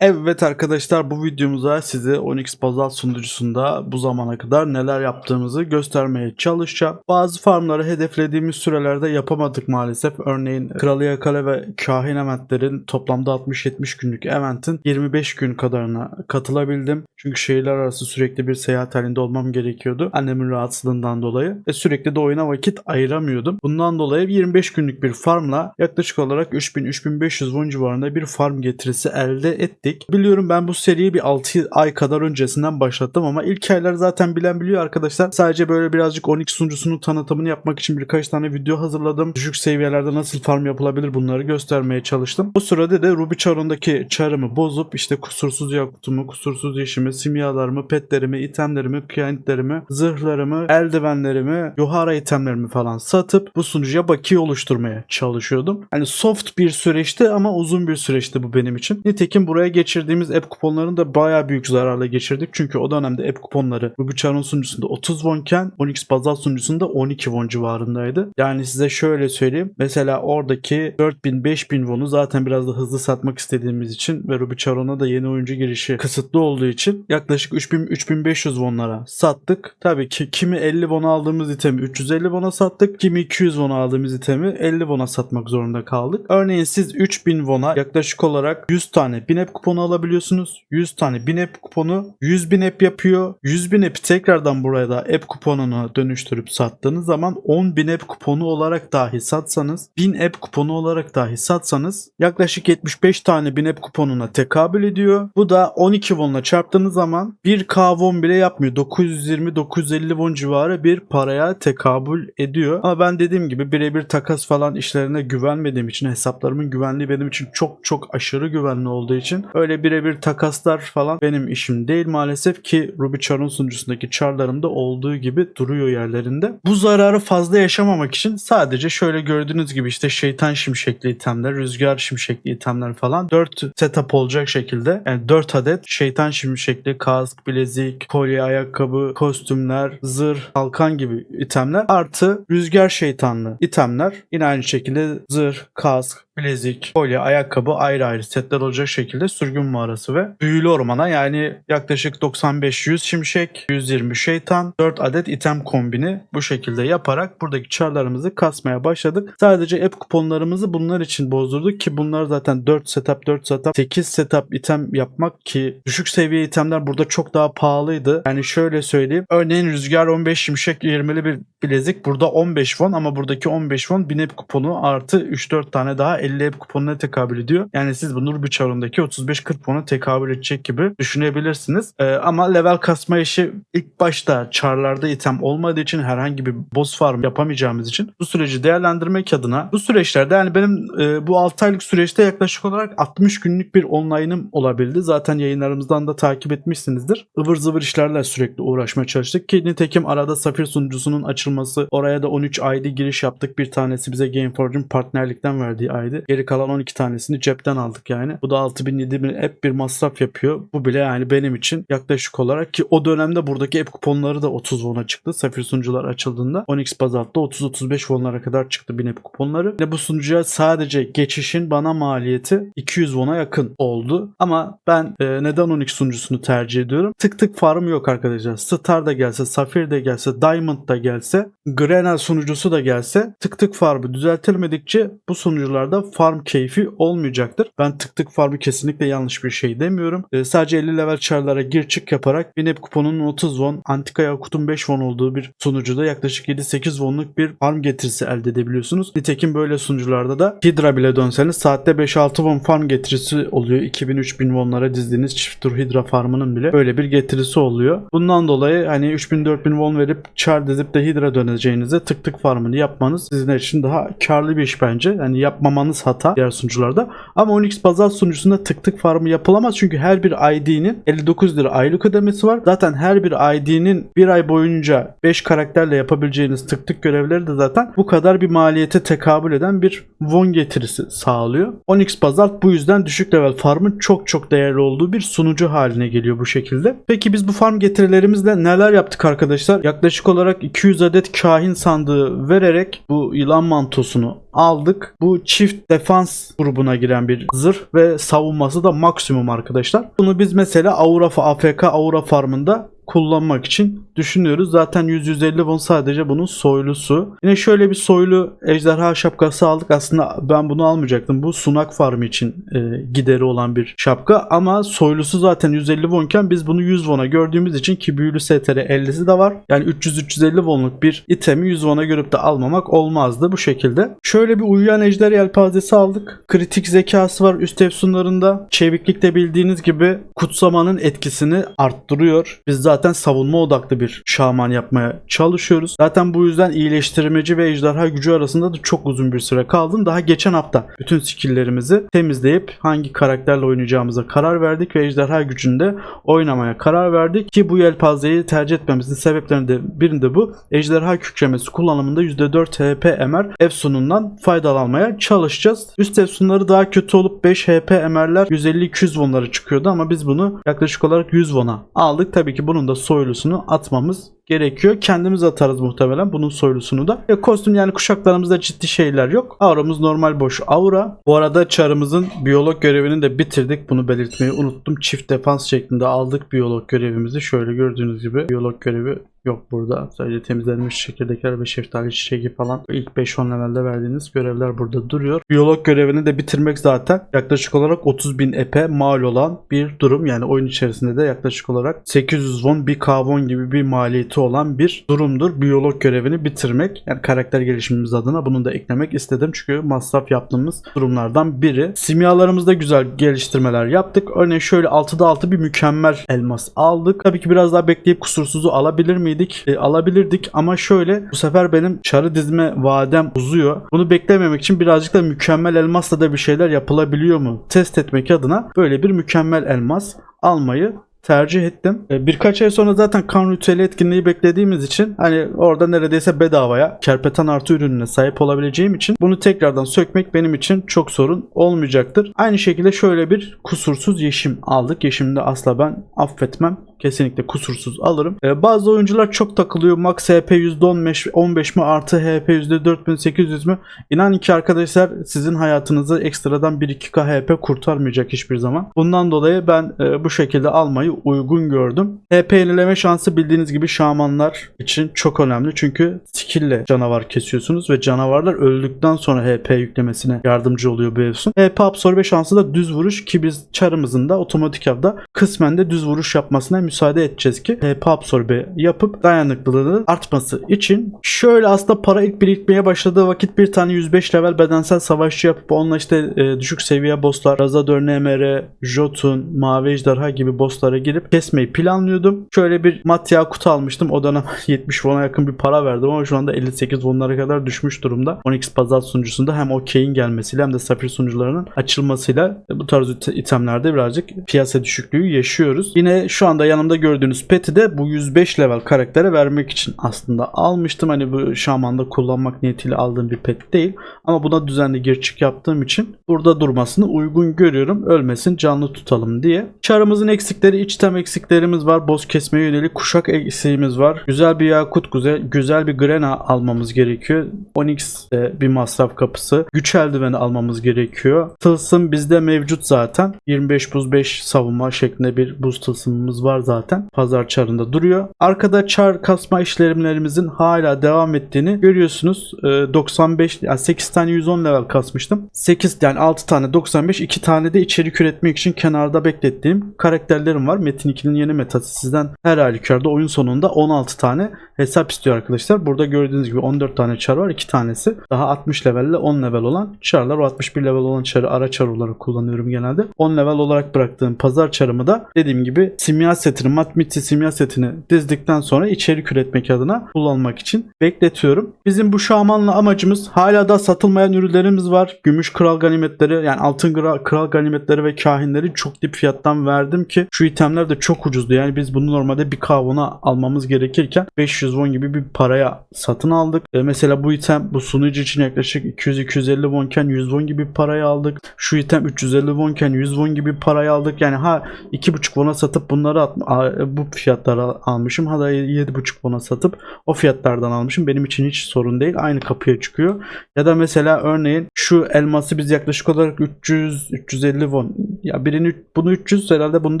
Evet arkadaşlar bu videomuzda size Onyx Bazal sunucusunda bu zamana kadar neler yaptığımızı göstermeye çalışacağım. Bazı farmları hedeflediğimiz sürelerde yapamadık maalesef. Örneğin Kralı Kale ve Kahin eventlerin toplamda 60-70 günlük eventin 25 gün kadarına katılabildim. Çünkü şehirler arası sürekli bir seyahat halinde olmam gerekiyordu. Annemin rahatsızlığından dolayı ve sürekli de oyuna vakit ayıramıyordum. Bundan dolayı 25 günlük bir farmla yaklaşık olarak 3000-3500 won civarında bir farm getirisi elde ettik. Biliyorum ben bu seriyi bir 6 ay kadar öncesinden başlattım ama ilk aylar zaten bilen biliyor arkadaşlar. Sadece böyle birazcık Onyx sunucusunun tanıtımını yapmak için birkaç tane video hazırladım. Düşük seviyelerde nasıl farm yapılabilir bunları göstermeye çalıştım. O sırada da Ruby Charon'daki çarımı bozup işte kusursuz yakutumu, kusursuz yeşimi, simyalarımı, petlerimi, itemlerimi, kıyafetlerimi, zırhlarımı, eldivenlerimi, yohara itemlerimi falan satıp bu sunucuya bakiye oluşturmaya çalışıyordum. Hani soft bir süreçti ama uzun bir süreçti bu benim için. Nitekim buraya geçirdiğimiz app kuponlarını da bayağı büyük zararla geçirdik. Çünkü o dönemde app kuponları Ruby Charon sunucusunda 30 wonken Onyx Bazal sunucusunda 12 won civarındaydı. Yani size şöyle söyleyeyim. Mesela oradaki 4000-5000 won'u zaten biraz da hızlı satmak istediğimiz için ve Ruby Charon'a da yeni oyuncu girişi kısıtlı olduğu için yaklaşık 3000-3500 won'lara sattık. Tabii ki kimi 50 won aldığımız itemi 350 won'a sattık. Kimi 200 won aldığımız itemi 50 won'a satmak zorunda kaldık. Örneğin siz 3000 won'a yaklaşık olarak 100 tane 1000 app kuponu alabiliyorsunuz. 100 tane 1000 app kuponu 100 bin app yapıyor. 100 bin app'i tekrardan buraya da app kuponuna dönüştürüp sattığınız zaman 10 bin app kuponu olarak dahi satsanız 1000 app kuponu olarak dahi satsanız yaklaşık 75 tane 1000 app kuponuna tekabül ediyor. Bu da 12 won'la çarptığınız zaman 1k won bile yapmıyor. 920-950 won civarı bir paraya tekabül ediyor. Ama ben dediğim gibi birebir takas falan işlerine güvenmediğim için hesaplarımın güvenliği benim için çok çok aşırı güvenli olduğu için öyle birebir takaslar falan benim işim değil maalesef ki Ruby Char'ın sunucusundaki charlarımda olduğu gibi duruyor yerlerinde. Bu zararı fazla yaşamamak için sadece şöyle gördüğünüz gibi işte şeytan şimşekli itemler, rüzgar şimşekli itemler falan 4 setup olacak şekilde yani 4 adet şeytan şimşekli kask, bilezik, kolye, ayakkabı, kostümler, zırh, kalkan gibi itemler artı rüzgar şeytanlı itemler yine aynı şekilde zırh, kask, bilezik, kolye, ayakkabı ayrı ayrı setler olacak şekilde sürgün mağarası ve büyülü ormana yani yaklaşık 95-100 şimşek, 120 şeytan, 4 adet item kombini bu şekilde yaparak buradaki çarlarımızı kasmaya başladık. Sadece app kuponlarımızı bunlar için bozdurduk ki bunlar zaten 4 setup 4 setup 8 setup item yapmak ki düşük seviye itemler burada çok daha pahalıydı. Yani şöyle söyleyeyim. Örneğin rüzgar 15 şimşek 20'li bir bilezik burada 15 won ama buradaki 15 won 1000 app kuponu artı 3-4 tane daha 50 app kuponuna tekabül ediyor. Yani siz bu Nurbi Çarı'ndaki 35-40 puana tekabül edecek gibi düşünebilirsiniz. Ee, ama level kasma işi ilk başta charlarda item olmadığı için herhangi bir boss farm yapamayacağımız için bu süreci değerlendirmek adına bu süreçlerde yani benim e, bu 6 aylık süreçte yaklaşık olarak 60 günlük bir online'ım olabildi. Zaten yayınlarımızdan da takip etmişsinizdir. Ivır zıvır işlerle sürekli uğraşmaya çalıştık ki nitekim arada Safir sunucusunun açılması oraya da 13 ID giriş yaptık. Bir tanesi bize Gameforge'un partnerlikten verdiği ID. Geri kalan 12 tanesini cepten aldık yani. Bu da 6000 7000 hep bir masraf yapıyor. Bu bile yani benim için yaklaşık olarak ki o dönemde buradaki app kuponları da 30 won'a çıktı. Safir sunucular açıldığında Onyx Bazalt'ta 30-35 won'lara kadar çıktı bin app kuponları. Ve bu sunucuya sadece geçişin bana maliyeti 200 won'a yakın oldu. Ama ben e, neden Onyx sunucusunu tercih ediyorum? Tık tık farm yok arkadaşlar. Star da gelse, Safir de gelse, Diamond da gelse, Grenal sunucusu da gelse tık tık farmı düzeltilmedikçe bu sunucularda farm keyfi olmayacaktır. Ben tık tık farmı kesinlikle yanlış bir şey demiyorum. E, sadece 50 level charlara gir çık yaparak Binep kuponunun 30 won, Antika Yakut'un 5 won olduğu bir sunucuda yaklaşık 7-8 wonluk bir farm getirisi elde edebiliyorsunuz. Nitekim böyle sunucularda da Hydra bile dönseniz saatte 5-6 won farm getirisi oluyor. 2000-3000 wonlara dizdiğiniz çift tur Hydra farmının bile böyle bir getirisi oluyor. Bundan dolayı hani 3000-4000 won verip char dizip de Hydra döneceğinize tık tık farmını yapmanız sizin için daha karlı bir iş bence. Yani yapmamanız hata diğer sunucularda. Ama Onyx Bazal sunucusunda tık tık farmı yapılamaz çünkü her bir ID'nin 59 lira aylık ödemesi var. Zaten her bir ID'nin bir ay boyunca 5 karakterle yapabileceğiniz tık tık görevleri de zaten bu kadar bir maliyete tekabül eden bir won getirisi sağlıyor. Onyx Bazalt bu yüzden düşük level farmın çok çok değerli olduğu bir sunucu haline geliyor bu şekilde. Peki biz bu farm getirilerimizle neler yaptık arkadaşlar? Yaklaşık olarak 200 adet kahin sandığı vererek bu yılan mantosunu aldık. Bu çift defans grubuna giren bir zırh ve savunması da maksimum arkadaşlar. Bunu biz mesela Aura AFK Aura farmında kullanmak için düşünüyoruz. Zaten 100-150 won sadece bunun soylusu. Yine şöyle bir soylu ejderha şapkası aldık. Aslında ben bunu almayacaktım. Bu sunak farmı için e, gideri olan bir şapka. Ama soylusu zaten 150 wonken biz bunu 100 won'a gördüğümüz için ki büyülü STR 50'si de var. Yani 300-350 wonluk bir itemi 100 won'a görüp de almamak olmazdı bu şekilde. Şöyle bir uyuyan ejder yelpazesi aldık. Kritik zekası var üst efsunlarında. Çeviklik de bildiğiniz gibi kutsamanın etkisini arttırıyor. Biz zaten savunma odaklı bir şaman yapmaya çalışıyoruz. Zaten bu yüzden iyileştirmeci ve ejderha gücü arasında da çok uzun bir süre kaldım. Daha geçen hafta bütün skilllerimizi temizleyip hangi karakterle oynayacağımıza karar verdik ve ejderha gücünde oynamaya karar verdik ki bu yelpazeyi tercih etmemizin sebeplerinden birinde bu. Ejderha kükremesi kullanımında %4 HP MR Efsun'undan faydalanmaya çalışacağız. Üst Efsunları daha kötü olup 5 HP MR'ler 150-200 won'lara çıkıyordu ama biz bunu yaklaşık olarak 100 won'a aldık. Tabii ki bunun da soylusunu atmamız gerekiyor. Kendimiz atarız muhtemelen bunun soylusunu da. Ya kostüm yani kuşaklarımızda ciddi şeyler yok. Auramız normal boş aura. Bu arada çarımızın biyolog görevini de bitirdik. Bunu belirtmeyi unuttum. Çift defans şeklinde aldık biyolog görevimizi. Şöyle gördüğünüz gibi biyolog görevi yok burada. Sadece temizlenmiş çekirdekler ve şeftali çiçeği falan. İlk 5-10 levelde verdiğiniz görevler burada duruyor. Biyolog görevini de bitirmek zaten yaklaşık olarak 30 bin epe mal olan bir durum. Yani oyun içerisinde de yaklaşık olarak 800 won, 1 kavon gibi bir maliyeti olan bir durumdur. Biyolog görevini bitirmek. Yani karakter gelişimimiz adına bunu da eklemek istedim. Çünkü masraf yaptığımız durumlardan biri. Simyalarımızda güzel geliştirmeler yaptık. Örneğin şöyle 6'da 6 bir mükemmel elmas aldık. Tabii ki biraz daha bekleyip kusursuzu alabilir miydik? E, alabilirdik ama şöyle bu sefer benim çarı dizme vadem uzuyor. Bunu beklememek için birazcık da mükemmel elmasla da bir şeyler yapılabiliyor mu? Test etmek adına böyle bir mükemmel elmas almayı tercih ettim. E, Birkaç ay sonra zaten kan ritüeli etkinliği beklediğimiz için hani orada neredeyse bedavaya kerpeten artı ürününe sahip olabileceğim için bunu tekrardan sökmek benim için çok sorun olmayacaktır. Aynı şekilde şöyle bir kusursuz yeşim aldık. Yeşimi de asla ben affetmem. Kesinlikle kusursuz alırım. Ee, bazı oyuncular çok takılıyor. Max HP %15 15 mi artı HP %4800 mü? İnanın ki arkadaşlar sizin hayatınızı ekstradan 1-2k HP kurtarmayacak hiçbir zaman. Bundan dolayı ben e, bu şekilde almayı uygun gördüm. HP yenileme şansı bildiğiniz gibi şamanlar için çok önemli. Çünkü skill canavar kesiyorsunuz ve canavarlar öldükten sonra HP yüklemesine yardımcı oluyor bu efsun. HP absorbe şansı da düz vuruş ki biz çarımızın da otomatik avda kısmen de düz vuruş yapmasına müsaade edeceğiz ki HP absorbe yapıp dayanıklılığının artması için şöyle aslında para ilk birikmeye başladığı vakit bir tane 105 level bedensel savaşçı yapıp onunla işte e, düşük seviye bosslar Razador NMR, Jotun, Mavi Ejderha gibi bosslara girip kesmeyi planlıyordum. Şöyle bir mat yakut almıştım. O dönem 70 won'a yakın bir para verdim ama şu anda 58 won'lara kadar düşmüş durumda. 12 pazar sunucusunda hem OK'in gelmesiyle hem de Safir sunucularının açılmasıyla bu tarz it- itemlerde birazcık piyasa düşüklüğü yaşıyoruz. Yine şu anda yanımda gördüğünüz peti de bu 105 level karaktere vermek için aslında almıştım. Hani bu şamanda kullanmak niyetiyle aldığım bir pet değil. Ama buna düzenli gir çık yaptığım için burada durmasını uygun görüyorum. Ölmesin canlı tutalım diye. Çarımızın eksikleri iç tem eksiklerimiz var. Boss kesmeye yönelik kuşak eksiğimiz var. Güzel bir yakut güzel, güzel bir grena almamız gerekiyor. Onyx de bir masraf kapısı. Güç eldiveni almamız gerekiyor. Tılsım bizde mevcut zaten. 25 buz 5 savunma şeklinde bir buz tılsımımız var zaten. Pazar çarında duruyor. Arkada çar kasma işlemlerimizin hala devam ettiğini görüyorsunuz. Ee, 95 yani 8 tane 110 level kasmıştım. 8 yani 6 tane 95 2 tane de içerik üretmek için kenarda beklettiğim karakterlerim var. Metin 2'nin yeni metası sizden her halükarda oyun sonunda 16 tane hesap istiyor arkadaşlar. Burada gördüğünüz gibi 14 tane çar var. 2 tanesi daha 60 level ile 10 level olan çarlar. O 61 level olan çarı ara çar olarak kullanıyorum genelde. 10 level olarak bıraktığım pazar çarımı da dediğim gibi simya setini, matmiti simya setini dizdikten sonra içerik üretmek adına kullanmak için bekletiyorum. Bizim bu şamanla amacımız hala da satılmayan ürünlerimiz var. Gümüş kral ganimetleri yani altın kral, ganimetleri ve kahinleri çok dip fiyattan verdim ki şu itemler de çok ucuzdu. Yani biz bunu normalde bir kavuna almamız gerekirken 500 won gibi bir paraya satın aldık. E, mesela bu item bu sunucu için yaklaşık 200-250 wonken 100 won gibi bir parayı aldık. Şu item 350 wonken 100 won gibi bir parayı aldık. Yani ha 2,5 won'a satıp bunları atmış bu fiyatlara almışım. Hatta 7.5 won'a satıp o fiyatlardan almışım. Benim için hiç sorun değil. Aynı kapıya çıkıyor. Ya da mesela örneğin şu elması biz yaklaşık olarak 300 350 won ya birini bunu 300 herhalde bunu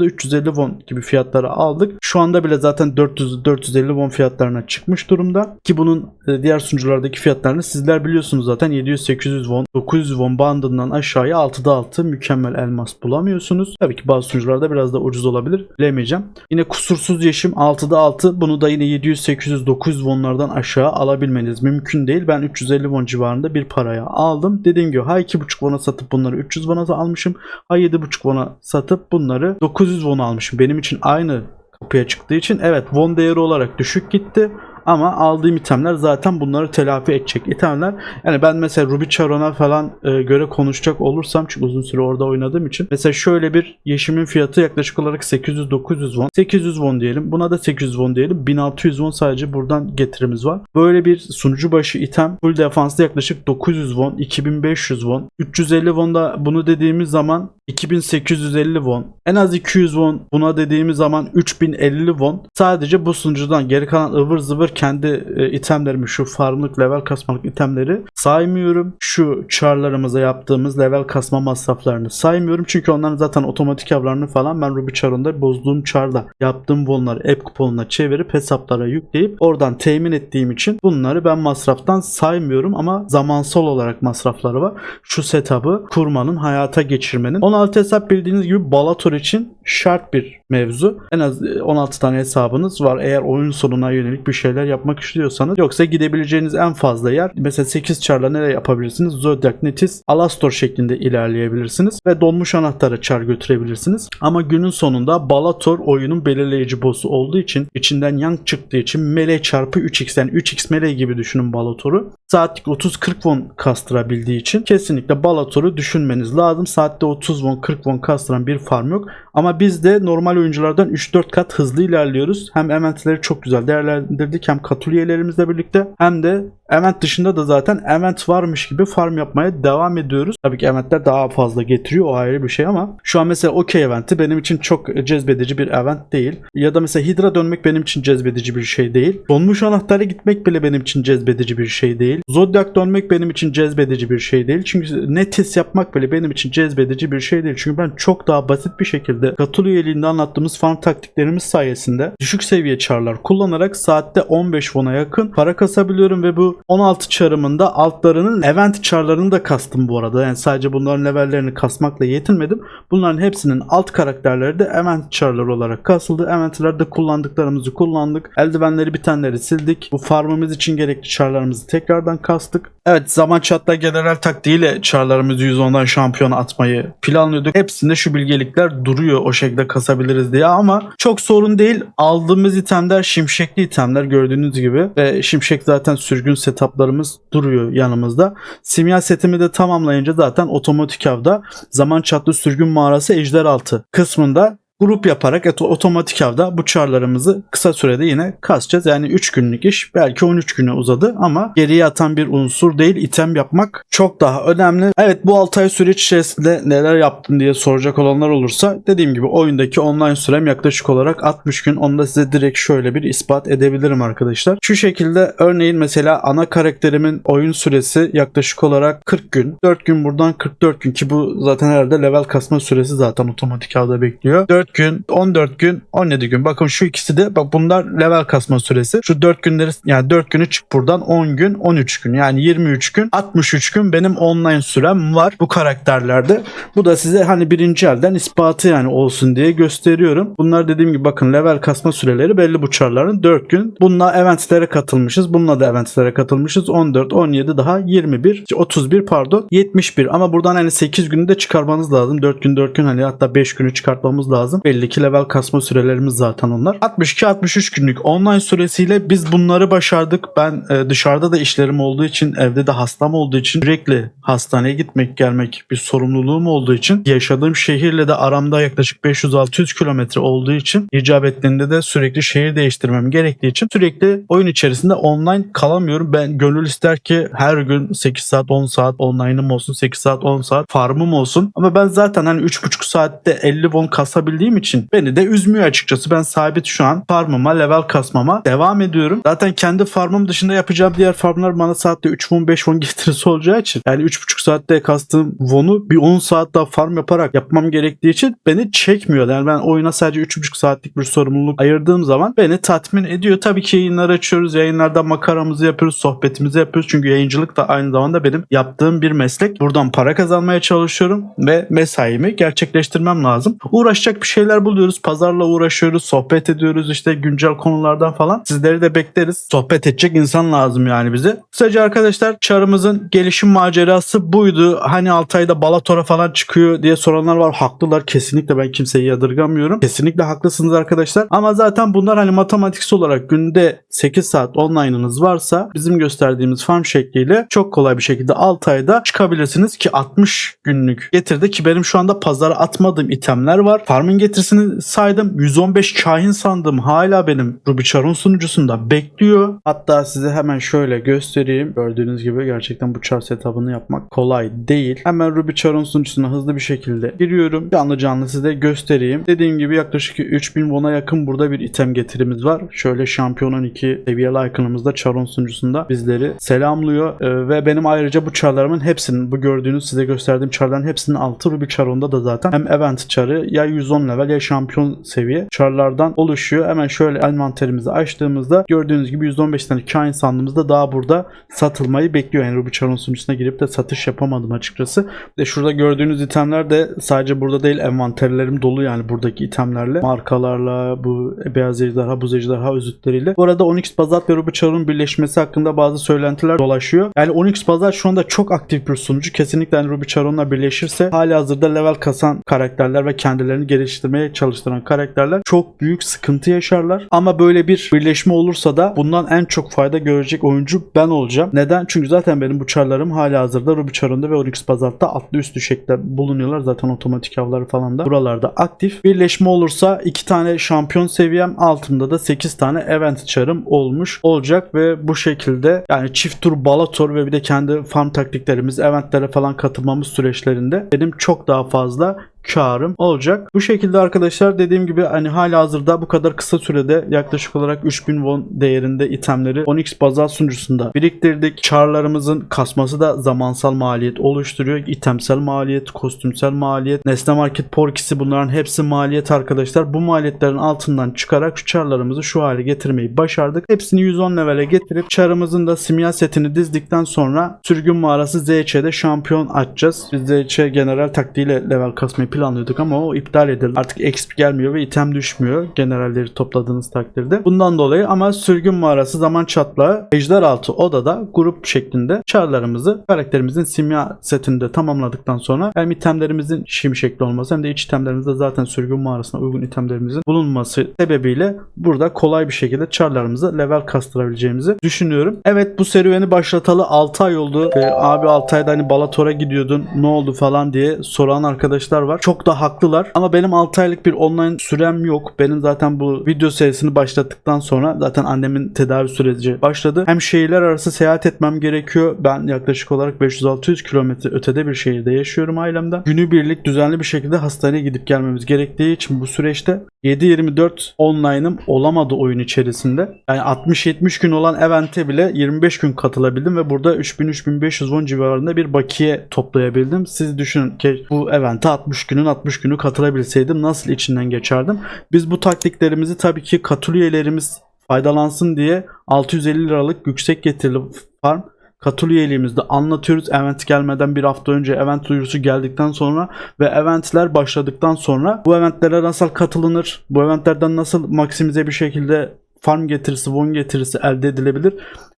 da 350 won gibi fiyatlara aldık. Şu anda bile zaten 400 450 won fiyatlarına çıkmış durumda ki bunun e, diğer sunuculardaki fiyatlarını sizler biliyorsunuz zaten 700 800 won 900 won bandından aşağıya 6'da 6 mükemmel elmas bulamıyorsunuz. Tabii ki bazı sunucularda biraz da ucuz olabilir. Bilemeyeceğim. Yine kusursuz yeşim 6'da 6 bunu da yine 700 800 900 wonlardan aşağı alabilmeniz mümkün değil. Ben 350 won civarında bir paraya aldım. Dediğim gibi ha 2.5 won'a satıp bunları 300 won'a almışım. Ha 7.5 won'a satıp bunları 900 won almışım. Benim için aynı kapıya çıktığı için evet won değeri olarak düşük gitti. Ama aldığım itemler zaten bunları telafi edecek itemler. Yani ben mesela Ruby Charon'a falan e, göre konuşacak olursam çünkü uzun süre orada oynadığım için. Mesela şöyle bir yeşimin fiyatı yaklaşık olarak 800-900 won. 800 won diyelim. Buna da 800 won diyelim. 1600 won sadece buradan getirimiz var. Böyle bir sunucu başı item full defanslı yaklaşık 900 won, 2500 won. 350 won da bunu dediğimiz zaman 2850 won. En az 200 won buna dediğimiz zaman 3050 won. Sadece bu sunucudan geri kalan ıvır zıvır kendi e, itemlerimi şu farmlık level kasmalık itemleri saymıyorum. Şu çarlarımıza yaptığımız level kasma masraflarını saymıyorum. Çünkü onların zaten otomatik avlarını falan ben Ruby Char'ında bozduğum çarla yaptığım wonları app kuponuna çevirip hesaplara yükleyip oradan temin ettiğim için bunları ben masraftan saymıyorum ama zamansal olarak masrafları var. Şu setup'ı kurmanın, hayata geçirmenin. 16 hesap bildiğiniz gibi Balator için şart bir mevzu. En az 16 tane hesabınız var. Eğer oyun sonuna yönelik bir şeyler yapmak istiyorsanız. Yoksa gidebileceğiniz en fazla yer mesela 8 çarla nereye yapabilirsiniz? Zodiac, Netis, Alastor şeklinde ilerleyebilirsiniz. Ve donmuş anahtarı çar götürebilirsiniz. Ama günün sonunda Balator oyunun belirleyici boss'u olduğu için içinden yank çıktığı için melee çarpı 3x yani 3x melee gibi düşünün Balator'u. Saatlik 30-40 won kastırabildiği için kesinlikle Balator'u düşünmeniz lazım. Saatte 30 won 40 won kastıran bir farm yok. Ama biz de normal oyunculardan 3-4 kat hızlı ilerliyoruz. Hem eventleri çok güzel değerlendirdik hem katüliyelerimizle birlikte hem de event dışında da zaten event varmış gibi farm yapmaya devam ediyoruz. Tabii ki eventler daha fazla getiriyor o ayrı bir şey ama şu an mesela okey eventi benim için çok cezbedici bir event değil. Ya da mesela Hydra dönmek benim için cezbedici bir şey değil. Donmuş anahtara gitmek bile benim için cezbedici bir şey değil. Zodiac dönmek benim için cezbedici bir şey değil. Çünkü Netis yapmak bile benim için cezbedici bir şey değil. Çünkü ben çok daha basit bir şekilde katıl üyeliğinde anlattığımız farm taktiklerimiz sayesinde düşük seviye çarlar kullanarak saatte 15 won'a yakın para kasabiliyorum ve bu 16 çarımında altlarının event çarlarını da kastım bu arada. Yani sadece bunların levellerini kasmakla yetinmedim. Bunların hepsinin alt karakterleri de event çarlar olarak kasıldı. Eventlerde kullandıklarımızı kullandık. Eldivenleri bitenleri sildik. Bu farmımız için gerekli çarlarımızı tekrardan kastık. Evet zaman çatla general taktiğiyle çarlarımızı 110'dan şampiyon atmayı planlıyorduk. Hepsinde şu bilgelikler duruyor o şekilde kasabiliriz diye ama çok sorun değil. Aldığımız itemler şimşekli itemler gördüğünüz gibi ve şimşek zaten sürgün setuplarımız duruyor yanımızda. Simya setimi de tamamlayınca zaten otomatik avda zaman çatlı sürgün mağarası ejderaltı kısmında grup yaparak otomatik avda bu çarlarımızı kısa sürede yine kasacağız. Yani 3 günlük iş belki 13 güne uzadı ama geriye atan bir unsur değil item yapmak çok daha önemli. Evet bu 6 ay süreç içerisinde neler yaptın diye soracak olanlar olursa dediğim gibi oyundaki online sürem yaklaşık olarak 60 gün. Onu da size direkt şöyle bir ispat edebilirim arkadaşlar. Şu şekilde örneğin mesela ana karakterimin oyun süresi yaklaşık olarak 40 gün. 4 gün buradan 44 gün ki bu zaten herhalde level kasma süresi zaten otomatik avda bekliyor. 4 gün, 14 gün, 17 gün. Bakın şu ikisi de bak bunlar level kasma süresi. Şu 4 günleri yani 4 günü çık buradan 10 gün, 13 gün. Yani 23 gün, 63 gün benim online sürem var bu karakterlerde. Bu da size hani birinci elden ispatı yani olsun diye gösteriyorum. Bunlar dediğim gibi bakın level kasma süreleri belli bu çarların 4 gün. Bununla eventlere katılmışız. Bununla da eventlere katılmışız. 14, 17 daha 21, 31 pardon 71 ama buradan hani 8 günü de çıkarmanız lazım. 4 gün 4 gün hani hatta 5 günü çıkartmamız lazım. Belli ki level kasma sürelerimiz zaten onlar. 62-63 günlük online süresiyle biz bunları başardık. Ben e, dışarıda da işlerim olduğu için evde de hastam olduğu için sürekli hastaneye gitmek gelmek bir sorumluluğum olduğu için yaşadığım şehirle de aramda yaklaşık 500-600 kilometre olduğu için icap ettiğinde de sürekli şehir değiştirmem gerektiği için sürekli oyun içerisinde online kalamıyorum. Ben gönül ister ki her gün 8 saat 10 saat online'ım olsun 8 saat 10 saat farmım olsun. Ama ben zaten hani 3,5 saatte 50 won kasabildiğim bildiğim için beni de üzmüyor açıkçası. Ben sabit şu an farmıma, level kasmama devam ediyorum. Zaten kendi farmım dışında yapacağım diğer farmlar bana saatte 3 won 5 won getirisi olacağı için yani 3,5 saatte kastığım won'u bir 10 saat daha farm yaparak yapmam gerektiği için beni çekmiyor. Yani ben oyuna sadece 3,5 saatlik bir sorumluluk ayırdığım zaman beni tatmin ediyor. Tabii ki yayınlar açıyoruz. Yayınlarda makaramızı yapıyoruz, sohbetimizi yapıyoruz. Çünkü yayıncılık da aynı zamanda benim yaptığım bir meslek. Buradan para kazanmaya çalışıyorum ve mesaimi gerçekleştirmem lazım. Uğraşacak bir şeyler buluyoruz. Pazarla uğraşıyoruz, sohbet ediyoruz işte güncel konulardan falan. Sizleri de bekleriz. Sohbet edecek insan lazım yani bize. Kısaca arkadaşlar çarımızın gelişim macerası buydu. Hani Altay'da Balator'a falan çıkıyor diye soranlar var. Haklılar. Kesinlikle ben kimseyi yadırgamıyorum. Kesinlikle haklısınız arkadaşlar. Ama zaten bunlar hani matematiksel olarak günde 8 saat online'ınız varsa bizim gösterdiğimiz farm şekliyle çok kolay bir şekilde Altay'da çıkabilirsiniz ki 60 günlük getirdi ki benim şu anda pazara atmadığım itemler var. Farmın getirisini saydım. 115 kahin sandım. Hala benim Ruby Charon sunucusunda bekliyor. Hatta size hemen şöyle göstereyim. Gördüğünüz gibi gerçekten bu char setup'ını yapmak kolay değil. Hemen Ruby Charon sunucusuna hızlı bir şekilde giriyorum. Canlı canlı size göstereyim. Dediğim gibi yaklaşık 3000 won'a yakın burada bir item getirimiz var. Şöyle şampiyon 12 seviyeli icon'ımızda Charon sunucusunda bizleri selamlıyor. Ee, ve benim ayrıca bu charlarımın hepsinin bu gördüğünüz size gösterdiğim charların hepsinin altı Ruby Charon'da da zaten hem event charı ya 110 level ya şampiyon seviye charlardan oluşuyor. Hemen şöyle envanterimizi açtığımızda gördüğünüz gibi 115 tane kain sandığımızda daha burada satılmayı bekliyor. Yani Ruby Charon sunucusuna girip de satış yapamadım açıkçası. De şurada gördüğünüz itemler de sadece burada değil envanterlerim dolu yani buradaki itemlerle. Markalarla, bu beyaz ejderha, buz ejderha özütleriyle. Bu arada Onyx Bazalt ve Ruby Charon'un birleşmesi hakkında bazı söylentiler dolaşıyor. Yani Onyx Bazalt şu anda çok aktif bir sunucu. Kesinlikle yani Ruby Charon'la birleşirse hali hazırda level kasan karakterler ve kendilerini geliştirmeye çalıştıran karakterler çok büyük sıkıntı yaşarlar. Ama böyle bir birleşme olursa da bundan en çok fayda görecek oyuncu ben olacağım. Neden? Çünkü zaten benim bu çarlarım hali hazırda Ruby Charon'da ve Onyx Bazalt'ta atlı üstü şekler bulunuyorlar. Zaten otomatik avları falan da buralarda aktif. Birleşme olursa 2 tane şampiyon seviyem altında da 8 tane event çarım olmuş olacak ve bu şekilde yani çift tur Balator ve bir de kendi farm taktiklerimiz eventlere falan katılmamız süreçlerinde benim çok daha fazla karım olacak. Bu şekilde arkadaşlar dediğim gibi hani hala hazırda bu kadar kısa sürede yaklaşık olarak 3000 won değerinde itemleri Onyx Bazal sunucusunda biriktirdik. Charlarımızın kasması da zamansal maliyet oluşturuyor. İtemsel maliyet, kostümsel maliyet, nesne market porkisi bunların hepsi maliyet arkadaşlar. Bu maliyetlerin altından çıkarak şu charlarımızı şu hale getirmeyi başardık. Hepsini 110 levele getirip charımızın da simya setini dizdikten sonra sürgün mağarası ZC'de şampiyon açacağız. Biz ZC general taktiğiyle level kasmayı planlıyorduk ama o iptal edildi. Artık XP gelmiyor ve item düşmüyor generalleri topladığınız takdirde. Bundan dolayı ama sürgün mağarası zaman çatlağı ejder altı odada grup şeklinde çarlarımızı karakterimizin simya setinde tamamladıktan sonra hem itemlerimizin şimşekli olması hem de iç itemlerimizde zaten sürgün mağarasına uygun itemlerimizin bulunması sebebiyle burada kolay bir şekilde çarlarımızı level kastırabileceğimizi düşünüyorum. Evet bu serüveni başlatalı 6 ay oldu. Ve abi 6 ayda hani Balator'a gidiyordun ne oldu falan diye soran arkadaşlar var. Çok da haklılar ama benim 6 aylık bir online sürem yok. Benim zaten bu video serisini başlattıktan sonra zaten annemin tedavi süreci başladı. Hem şehirler arası seyahat etmem gerekiyor. Ben yaklaşık olarak 500-600 kilometre ötede bir şehirde yaşıyorum ailemden. Günübirlik düzenli bir şekilde hastaneye gidip gelmemiz gerektiği için bu süreçte 7-24 online'ım olamadı oyun içerisinde. Yani 60-70 gün olan event'e bile 25 gün katılabildim ve burada 3000-3500 won civarında bir bakiye toplayabildim. Siz düşünün ki bu event'e 60 günün 60 günü katılabilseydim nasıl içinden geçerdim. Biz bu taktiklerimizi tabii ki katıl üyelerimiz faydalansın diye 650 liralık yüksek getirili farm katıl üyeliğimizde anlatıyoruz. Event gelmeden bir hafta önce event duyurusu geldikten sonra ve eventler başladıktan sonra bu eventlere nasıl katılınır? Bu eventlerden nasıl maksimize bir şekilde farm getirisi, won getirisi elde edilebilir?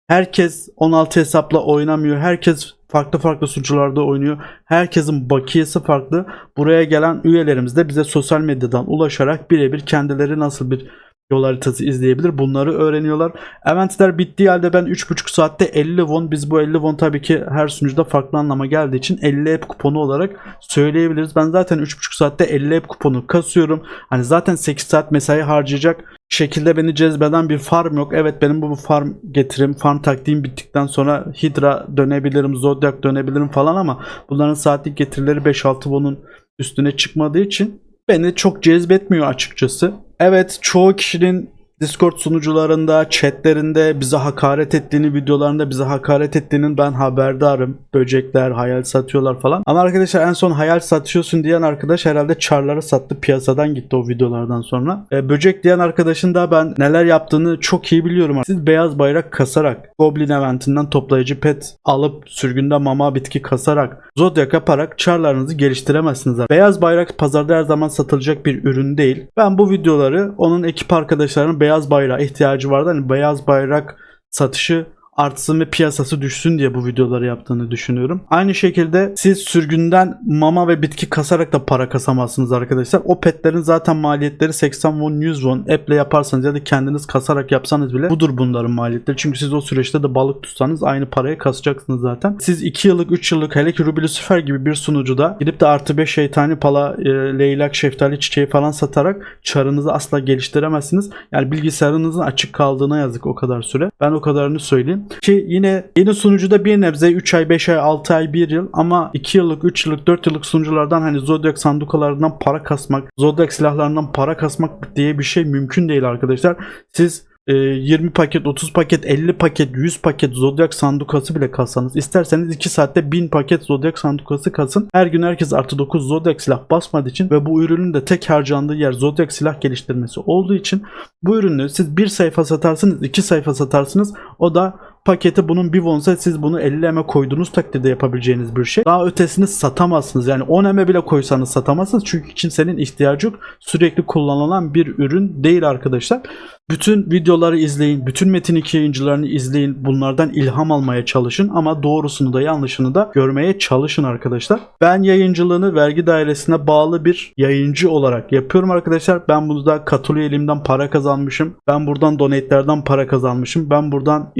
Herkes 16 hesapla oynamıyor. Herkes farklı farklı sunucularda oynuyor. Herkesin bakiyesi farklı. Buraya gelen üyelerimiz de bize sosyal medyadan ulaşarak birebir kendileri nasıl bir yol haritası izleyebilir. Bunları öğreniyorlar. Eventler bittiği halde ben 3,5 saatte 50 won. Biz bu 50 won tabii ki her sunucuda farklı anlama geldiği için 50 app kuponu olarak söyleyebiliriz. Ben zaten 3,5 saatte 50 app kuponu kasıyorum. Hani zaten 8 saat mesai harcayacak şekilde beni cezbeden bir farm yok. Evet benim bu farm getirim, farm taktiğim bittikten sonra Hydra dönebilirim, Zodiac dönebilirim falan ama bunların saatlik getirileri 5-6 won'un üstüne çıkmadığı için beni çok cezbetmiyor açıkçası. Evet çoğu kişinin Discord sunucularında, chatlerinde bize hakaret ettiğini, videolarında bize hakaret ettiğinin ben haberdarım. Böcekler, hayal satıyorlar falan. Ama arkadaşlar en son hayal satıyorsun diyen arkadaş herhalde çarları sattı. Piyasadan gitti o videolardan sonra. E, böcek diyen arkadaşın da ben neler yaptığını çok iyi biliyorum. Siz beyaz bayrak kasarak, Goblin eventinden toplayıcı pet alıp sürgünde mama bitki kasarak, Zodiac yaparak çarlarınızı geliştiremezsiniz. Beyaz bayrak pazarda her zaman satılacak bir ürün değil. Ben bu videoları onun ekip arkadaşlarının beyaz bayrağa ihtiyacı vardı. Hani beyaz bayrak satışı artsın ve piyasası düşsün diye bu videoları yaptığını düşünüyorum. Aynı şekilde siz sürgünden mama ve bitki kasarak da para kasamazsınız arkadaşlar. O petlerin zaten maliyetleri 80 won 100 won. App'le yaparsanız ya da kendiniz kasarak yapsanız bile budur bunların maliyetleri. Çünkü siz o süreçte de balık tutsanız aynı paraya kasacaksınız zaten. Siz 2 yıllık 3 yıllık hele ki Ruby Lucifer gibi bir sunucuda gidip de artı 5 şeytani pala, e, leylak, şeftali çiçeği falan satarak çarınızı asla geliştiremezsiniz. Yani bilgisayarınızın açık kaldığına yazık o kadar süre. Ben o kadarını söyleyeyim. Ki yine yeni sunucuda bir nebze 3 ay, 5 ay, 6 ay, 1 yıl ama 2 yıllık, 3 yıllık, 4 yıllık sunuculardan hani Zodiac sandukalarından para kasmak, Zodiac silahlarından para kasmak diye bir şey mümkün değil arkadaşlar. Siz e, 20 paket, 30 paket, 50 paket, 100 paket Zodiac sandukası bile kassanız isterseniz 2 saatte 1000 paket Zodiac sandukası kasın. Her gün herkes artı 9 Zodiac silah basmadığı için ve bu ürünün de tek harcandığı yer Zodiac silah geliştirmesi olduğu için bu ürünü siz bir sayfa satarsınız, 2 sayfa satarsınız. O da paketi bunun bir wonsa siz bunu 50 eme koyduğunuz takdirde yapabileceğiniz bir şey. Daha ötesini satamazsınız. Yani 10 eme bile koysanız satamazsınız. Çünkü kimsenin ihtiyacı yok. Sürekli kullanılan bir ürün değil arkadaşlar. Bütün videoları izleyin. Bütün Metin 2 yayıncılarını izleyin. Bunlardan ilham almaya çalışın. Ama doğrusunu da yanlışını da görmeye çalışın arkadaşlar. Ben yayıncılığını vergi dairesine bağlı bir yayıncı olarak yapıyorum arkadaşlar. Ben burada Katılıyor elimden para kazanmışım. Ben buradan donate'lerden para kazanmışım. Ben buradan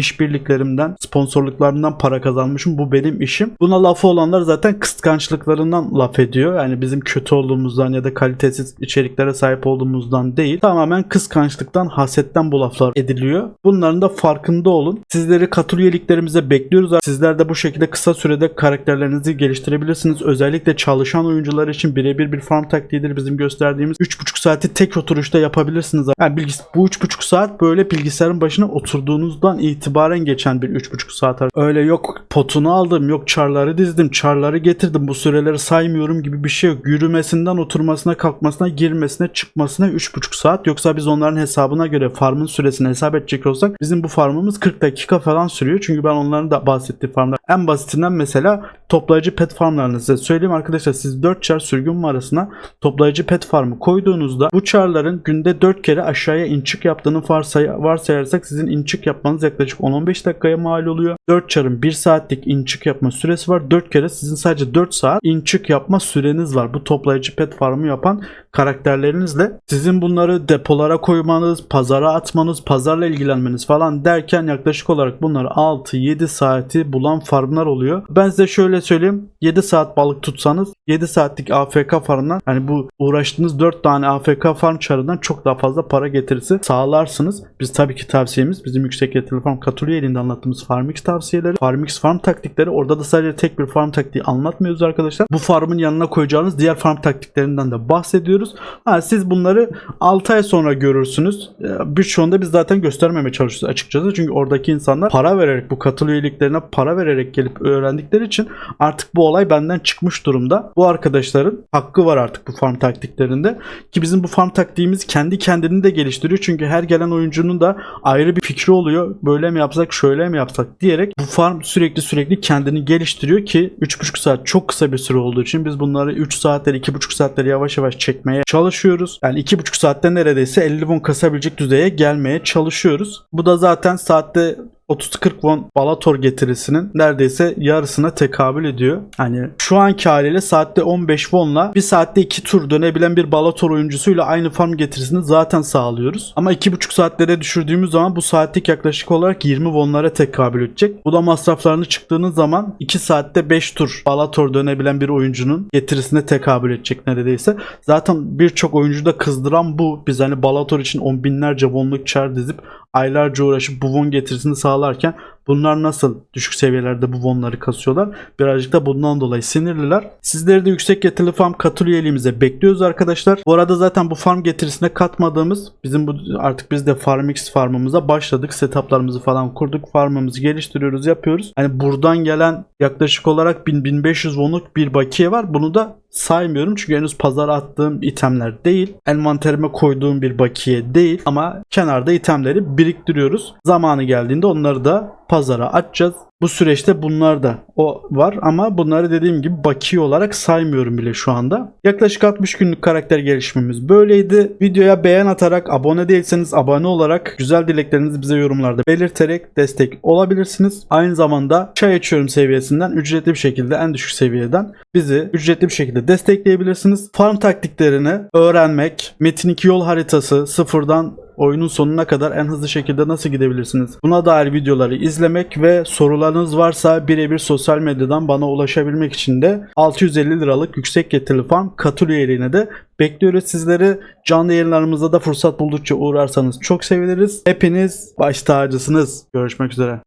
işbirliklerimden, sponsorluklarımdan para kazanmışım. Bu benim işim. Buna lafı olanlar zaten kıskançlıklarından laf ediyor. Yani bizim kötü olduğumuzdan ya da kalitesiz içeriklere sahip olduğumuzdan değil. Tamamen kıskançlıktan, hasetten bu laflar ediliyor. Bunların da farkında olun. Sizleri katıl üyeliklerimize bekliyoruz. Sizler de bu şekilde kısa sürede karakterlerinizi geliştirebilirsiniz. Özellikle çalışan oyuncular için birebir bir farm taktiğidir bizim gösterdiğimiz. 3,5 saati tek oturuşta yapabilirsiniz. Yani bilgis bu 3,5 saat böyle bilgisayarın başına oturduğunuzdan itibaren geçen bir 3,5 saat. Öyle yok potunu aldım, yok çarları dizdim, çarları getirdim. Bu süreleri saymıyorum gibi bir şey yok. Yürümesinden oturmasına, kalkmasına, girmesine, çıkmasına 3,5 saat. Yoksa biz onların hesabına göre farmın süresini hesap edecek olsak bizim bu farmımız 40 dakika falan sürüyor. Çünkü ben onların da bahsettiği farmlar en basitinden mesela toplayıcı pet farmlarını size söyleyeyim arkadaşlar siz 4 çar sürgün mağarasına toplayıcı pet farmı koyduğunuzda bu çarların günde 4 kere aşağıya inçik yaptığını varsay varsayarsak sizin inçik yapmanız yaklaşık 10-15 dakikaya mal oluyor. 4 çarın 1 saatlik inçik yapma süresi var. 4 kere sizin sadece 4 saat inçik yapma süreniz var. Bu toplayıcı pet farmı yapan karakterlerinizle sizin bunları depolara koymanız, pazara atmanız, pazarla ilgilenmeniz falan derken yaklaşık olarak bunlar 6-7 saati bulan farmlar oluyor. Ben size şöyle söyleyeyim. 7 saat balık tutsanız 7 saatlik AFK farmdan hani bu uğraştığınız 4 tane AFK farm çarından çok daha fazla para getirisi sağlarsınız. Biz tabii ki tavsiyemiz bizim yüksek yeterli farm Katulya elinde anlattığımız Farmix tavsiyeleri. Farmix farm taktikleri. Orada da sadece tek bir farm taktiği anlatmıyoruz arkadaşlar. Bu farmın yanına koyacağınız diğer farm taktiklerinden de bahsediyoruz. Ha, siz bunları 6 ay sonra görürsünüz. Birçoğunda biz zaten göstermemeye çalışıyoruz açıkçası. Çünkü oradaki insanlar para vererek bu katıl üyeliklerine para vererek gelip öğrendikleri için artık bu olay benden çıkmış durumda. Bu arkadaşların hakkı var artık bu farm taktiklerinde. Ki bizim bu farm taktiğimiz kendi kendini de geliştiriyor. Çünkü her gelen oyuncunun da ayrı bir fikri oluyor. Böyle mi yapsak şöyle mi yapsak diyerek bu farm sürekli sürekli kendini geliştiriyor ki 3,5 saat çok kısa bir süre olduğu için biz bunları 3 saatleri 2,5 saatleri yavaş yavaş çekmeye çalışıyoruz. Yani 2,5 saatte neredeyse 50 won kasabilecek düzeye gelmeye çalışıyoruz. Bu da zaten saatte 30-40 won Balator getirisinin neredeyse yarısına tekabül ediyor. Hani şu anki haliyle saatte 15 wonla bir saatte 2 tur dönebilen bir Balator oyuncusuyla aynı farm getirisini zaten sağlıyoruz. Ama 2,5 saatlere düşürdüğümüz zaman bu saatlik yaklaşık olarak 20 wonlara tekabül edecek. Bu da masraflarını çıktığınız zaman 2 saatte 5 tur Balator dönebilen bir oyuncunun getirisine tekabül edecek neredeyse. Zaten birçok oyuncu da kızdıran bu. Biz hani Balator için on binlerce wonluk çar dizip aylarca uğraşıp bu won getirisini sağlarken Bunlar nasıl düşük seviyelerde bu wonları kasıyorlar? Birazcık da bundan dolayı sinirliler. Sizleri de yüksek getirili farm katıl üyeliğimize bekliyoruz arkadaşlar. Bu arada zaten bu farm getirisine katmadığımız bizim bu artık biz de FarmX farmımıza başladık. Setuplarımızı falan kurduk. Farmımızı geliştiriyoruz, yapıyoruz. Hani buradan gelen yaklaşık olarak 1000-1500 wonluk bir bakiye var. Bunu da saymıyorum çünkü henüz pazara attığım itemler değil. Envanterime koyduğum bir bakiye değil ama kenarda itemleri biriktiriyoruz. Zamanı geldiğinde onları da pazara atacağız. Bu süreçte bunlar da o var ama bunları dediğim gibi bakiye olarak saymıyorum bile şu anda. Yaklaşık 60 günlük karakter gelişimimiz böyleydi. Videoya beğen atarak abone değilseniz abone olarak güzel dileklerinizi bize yorumlarda belirterek destek olabilirsiniz. Aynı zamanda çay açıyorum seviyesinden ücretli bir şekilde en düşük seviyeden bizi ücretli bir şekilde destekleyebilirsiniz. Farm taktiklerini öğrenmek, Metin 2 yol haritası sıfırdan oyunun sonuna kadar en hızlı şekilde nasıl gidebilirsiniz? Buna dair videoları izlemek ve sorularınız varsa birebir sosyal medyadan bana ulaşabilmek için de 650 liralık yüksek getirili farm katıl üyeliğine de bekliyoruz sizleri. Canlı yayınlarımızda da fırsat buldukça uğrarsanız çok seviniriz. Hepiniz baş tacısınız. Görüşmek üzere.